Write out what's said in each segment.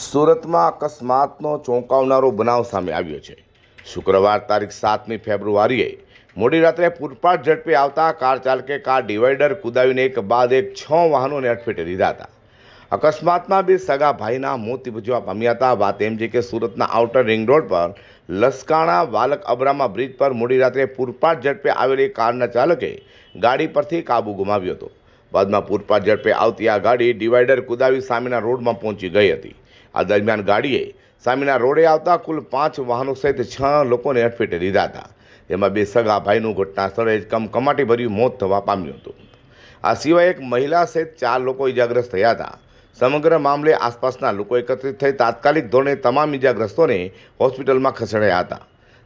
સુરતમાં અકસ્માતનો ચોંકાવનારો બનાવ સામે આવ્યો છે. શુક્રવાર તારીખ સાતમી ફેબ્રુઆરીએ મોડી રાત્રે પૂરપાટ ઝડપે આવતા કાર ચાલકે કાર ડિવાઈડર કુદાવીને એક બાદ એક છ વાહનોને અટફેટે લીધા હતા. અકસ્માતમાં બે સગા ભાઈના મોત નિપજવા પામ્યા હતા. વાત એમ છે કે સુરતના આઉટર રિંગ રોડ પર લસકાણા વાલક અબ્રામા બ્રિજ પર મોડી રાત્રે પૂરપાટ ઝડપે આવેલી કારના ચાલકે ગાડી પરથી કાબુ ગુમાવ્યો હતો. બાદમાં પૂરપાટ ઝડપે આવતી આ ગાડી ડિવાઈડર કુદાવી સામેના રોડમાં પહોંચી ગઈ હતી. આ દરમિયાન ગાડીએ સામેના રોડે આવતા કુલ પાંચ વાહનો સહિત છ લોકોને અડફેટે લીધા હતા. તેમાં બે સગા ભાઈનું ઘટના સ્થળે જ કમકમાટી ભર્યું મોત થવા પામ્યું હતું. આ સિવાય એક મહિલા સહિત ચાર લોકો ઇજાગ્રસ્ત થયા હતા. સમગ્ર મામલે આસપાસના લોકો એકત્રિત થઈ તાત્કાલિક ધોરણે તમામ ઇજાગ્રસ્તોને હોસ્પિટલમાં ખસેડાયા હતા.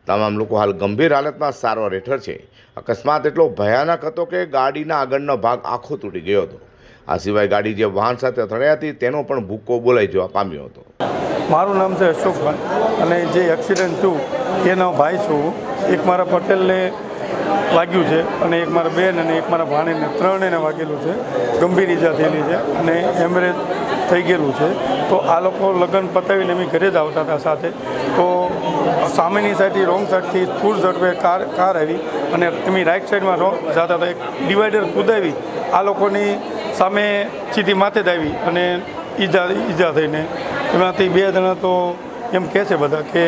તમામ લોકો હાલ ગંભીર હાલતમાં સારવાર હેઠળ છે. અકસ્માત એટલો ભયાનક હતો કે ગાડીના આગળનો ભાગ આખો તૂટી ગયો હતો. આ સિવાય ગાડી જે વાહન સાથે અથડાઈ હતી, તેનો પણ ભૂક્કો બોલાઈ જવા પામ્યો હતો. મારું નામ છે અશોકભાઈ અને જે એક્સિડન્ટ થયું એનો ભાઈ છું. એક મારા પટેલને વાગ્યું છે અને એક મારા બેન અને એક મારા ભાણીને ત્રણેને વાગેલું છે. ગંભીર ઈજા થયેલી છે અને એમરેજ થઈ ગયેલું છે. તો આ લોકો લગ્ન પતાવીને અમે ઘરે જ આવતા હતા સાથે. તો સામેની સાઈડથી રોંગ સાઈડથી ફૂલ ઝડપે કાર કાર આવી અને એમની રાઈટ સાઈડમાં રોંગ જતા હતા. એક ડિવાઈડર કુદાવી. આ લોકોની સામે સીધી માથે આવી અને ઈજા ઈજા થઈને એમાંથી બે જણા તો એમ કહે છે બધા કે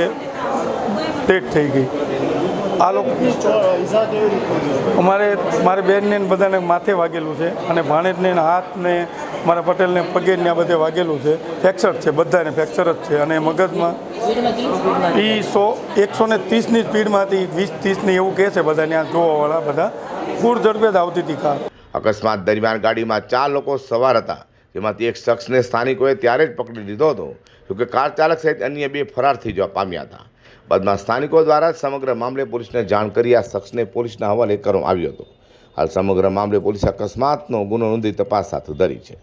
ડેટ થઈ ગઈ. આ લોકો અમારે, મારે બેનને બધાને માથે વાગેલું છે અને ભાણેજને હાથને, મારા પટેલને પગે ને આ બધે વાગેલું છે. ફ્રેક્ચર છે, બધાને ફ્રેક્ચર જ છે અને મગજમાં એ સો, એકસો ને ત્રીસની સ્પીડમાંથી વીસ, ત્રીસની એવું કહે છે બધા ત્યાં જોવાવાળા બધા. પૂર ઝડપે જ આવતી હતી કાર. અકસ્માત દરમિયાન ગાડીમાં ચાર લોકો સવાર હતા. જેમાંથી એક શખ્સને સ્થાનિકોએ ત્યારે જ પકડી લીધો હતો, જોકે કાર ચાલક સહિત અન્ય બે ફરાર થઈ જવા પામ્યા હતા. બાદમાં સ્થાનિકો દ્વારા સમગ્ર મામલે પોલીસને જાણ કરી આ શખ્સને પોલીસના હવાલે કરવામાં આવ્યો હતો. હાલ સમગ્ર મામલે પોલીસે અકસ્માતનો ગુનો નોંધી તપાસ હાથ ધરી છે.